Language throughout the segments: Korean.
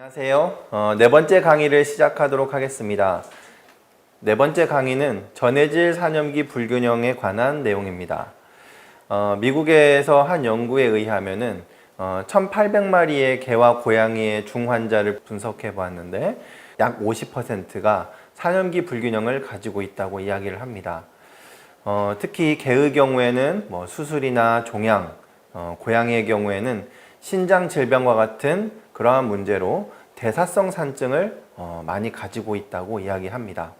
안녕하세요. 어, 네 번째 강의를 시작하도록 하겠습니다. 네 번째 강의는 전해질 산염기 불균형에 관한 내용입니다. 어, 미국에서 한 연구에 의하면은 어, 1,800마리의 개와 고양이의 중환자를 분석해 보았는데 약 50%가 산염기 불균형을 가지고 있다고 이야기를 합니다. 어, 특히 개의 경우에는 뭐 수술이나 종양, 어, 고양이의 경우에는 신장 질병과 같은 그러한 문제로 대사성 산증을 어, 많이 가지고 있다고 이야기합니다.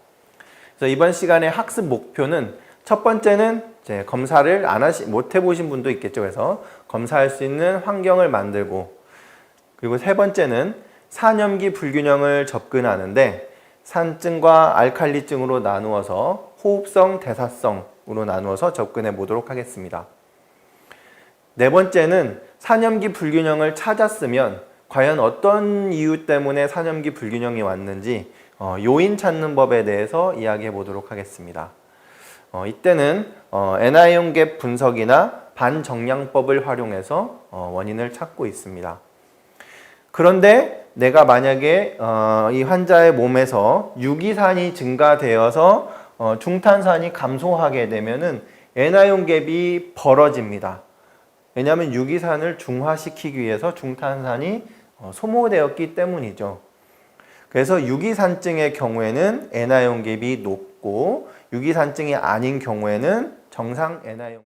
그래서 이번 시간의 학습 목표는 첫 번째는 검사를 안 하시 못 해보신 분도 있겠죠. 그래서 검사할 수 있는 환경을 만들고 그리고 세 번째는 산염기 불균형을 접근하는데 산증과 알칼리증으로 나누어서 호흡성, 대사성으로 나누어서 접근해 보도록 하겠습니다. 네 번째는 산염기 불균형을 찾았으면 과연 어떤 이유 때문에 산염기 불균형이 왔는지 어, 요인 찾는 법에 대해서 이야기해 보도록 하겠습니다. 어, 이때는 어, NI온 갭 분석이나 반정량법을 활용해서 어, 원인을 찾고 있습니다. 그런데 내가 만약에 어, 이 환자의 몸에서 유기산이 증가되어서 어, 중탄산이 감소하게 되면은 NI온 갭이 벌어집니다. 왜냐하면 유기산을 중화시키기 위해서 중탄산이 어, 소모되었기 때문이죠. 그래서 유기산증의 경우에는 NI온 갭이 높고 유기산증이 아닌 경우에는 정상 NI온